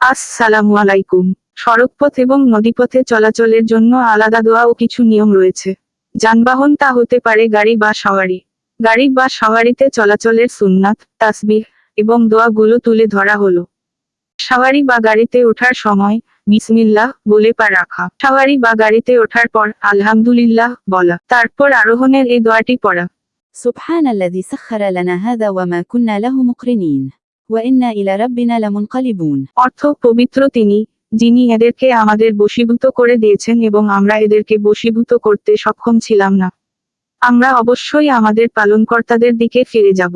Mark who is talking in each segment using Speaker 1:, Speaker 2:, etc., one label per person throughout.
Speaker 1: আসসালাম আলাইকুম সড়কপথ এবং নদীপথে চলাচলের জন্য আলাদা দোয়া ও কিছু নিয়ম রয়েছে। যানবাহন তা হতে পারে গাড়ি বা সওয়ারি। গাড়ি বা সওয়ারিতে চলাচলের সুন্নাত, তাসবিহ এবং দোয়াগুলো তুলে ধরা হলো। সাওয়ারি বা গাড়িতে ওঠার সময় বিসমিল্লাহ বলে পা রাখা। সাওয়ারি বা গাড়িতে ওঠার পর আলহামদুলিল্লাহ বলা। তারপর আরোহণের এই দোয়াটি পড়া।
Speaker 2: সুবহানাল্লাযী সাখখারা লানা হাযা ওয়া মা কুন্না লাহু মুকরিনিন। وإنا إلى ربنا لمنقلبون
Speaker 1: অর্থ পবিত্র তিনি যিনি এদেরকে আমাদের বশীভূত করে দিয়েছেন এবং আমরা এদেরকে বশীভূত করতে সক্ষম ছিলাম না আমরা অবশ্যই আমাদের পালনকর্তাদের দিকে ফিরে যাব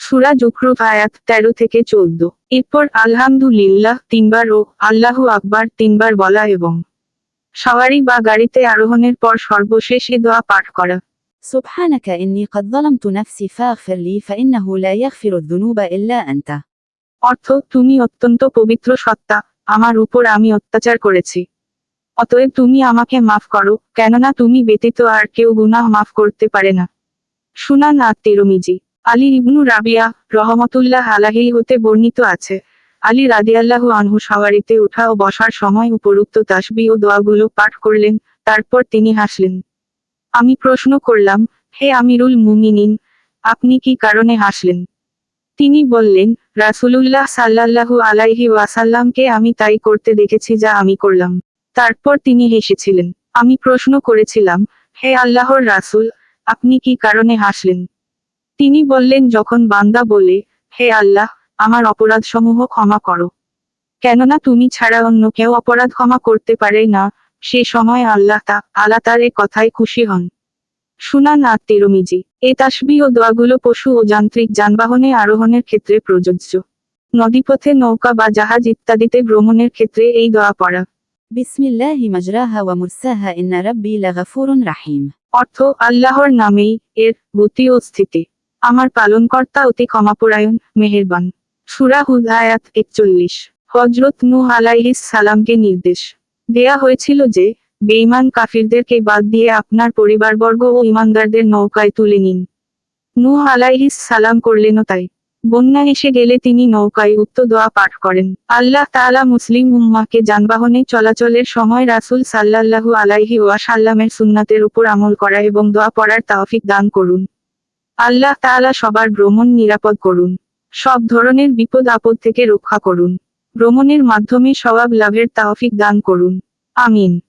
Speaker 1: সুরা জুকরুফ আয়াত তেরো থেকে চোদ্দ এরপর আলহামদুলিল্লাহ তিনবার ও আল্লাহু আকবার তিনবার বলা এবং সওয়ারি বা গাড়িতে আরোহণের পর সর্বশেষ এ দোয়া পাঠ করা
Speaker 2: سبحانك إني قد ظلمت نفسي فاغفر لي فإنه لا يغفر الذنوب إلا أنت
Speaker 1: অর্থ, তুমি অত্যন্ত পবিত্র সত্তা, আমার উপর আমি অত্যাচার করেছি। অতএব তুমি আমাকে মাফ করো, কেননা তুমি ব্যতীত আর কেউ গুনাহ মাফ করতে পারে না। সুনান আর তিরমিজি। আলী ইবনু রাবিয়া, রহমতুল্লাহ আলাহি হতে বর্ণিত আছে। আলী রাদিয়াল্লাহু আনহু সাওয়ারিতে ওঠা ও বসার সময় উপরুক্ত তাসবি ও দোয়াগুলো পাঠ করলেন, তারপর তিনি হাসলেন। আমি প্রশ্ন করলাম, হে আমিরুল মুমিনিন, আপনি কি কারণে হাসলেন? তিনি বললেন, রাসূলুল্লাহ সাল্লাল্লাহু আলাইহি ওয়াসাল্লামকে আমি তাই করতে দেখেছি যা আমি করলাম। তারপর তিনি হেসেছিলেন, আমি প্রশ্ন করেছিলাম, হে আল্লাহর রাসূল, আপনি কি কারণে হাসলেন? তিনি বললেন, যখন বান্দা বলে, হে আল্লাহ, আমার অপরাধসমূহ ক্ষমা করো। কেননা তুমি ছাড়া অন্য কেউ অপরাধ ক্ষমা করতে পারে না, সে সময় আল্লাহ তা, আল্লাহ তার এ কথায় খুশি হন। সুনান আর তিরমিজি এ তাসবি ও দোয়াগুলো পশু ও যান্ত্রিক যানবাহনে আরোহণের ক্ষেত্রে প্রযোজ্য। নদীপথে নৌকা বা জাহাজ ইত্যাদিতে ভ্রমণের ক্ষেত্রে এই দোয়া পড়া।
Speaker 2: বিসমিল্লাহি মাজরাহা ওয়া মুরসাহা ইন্না রাব্বি লাগাফুরুন রাহিম।
Speaker 1: অর্থ আল্লাহর নামেই এর গতি ও স্থিতি। আমার পালনকর্তা অতি ক্ষমাপরায়ণ মেহেরবান। সুরা হুদ আয়াত একচল্লিশ। হজরত নূহ আলাইহিস সালামকে নির্দেশ। দেয়া হয়েছিল যে বেঈমান কাফিরদেরকে বাদ দিয়ে আপনার পরিবারবর্গ ও ইমানদারদের নৌকায় তুলে নিন। নূহ আলাইহিস সালাম করলেনও তাই। বন্যা এসে গেলে তিনি নৌকায় উক্ত দোয়া পাঠ করেন। আল্লাহ তাআলা মুসলিম উম্মাকে যানবাহনে চলাচলের সময় রাসূল সাল্লাল্লাহু আলাইহি ওয়াসাল্লামের সুন্নাতের উপর আমল করা এবং দোয়া পড়ার তাওফিক দান করুন। আল্লাহ তাআলা সবার ভ্রমণ নিরাপদ করুন। সব ধরনের বিপদ আপদ থেকে রক্ষা করুন। ভ্রমণের মাধ্যমে সবাব লাভের তাওফিক দান করুন। আমিন।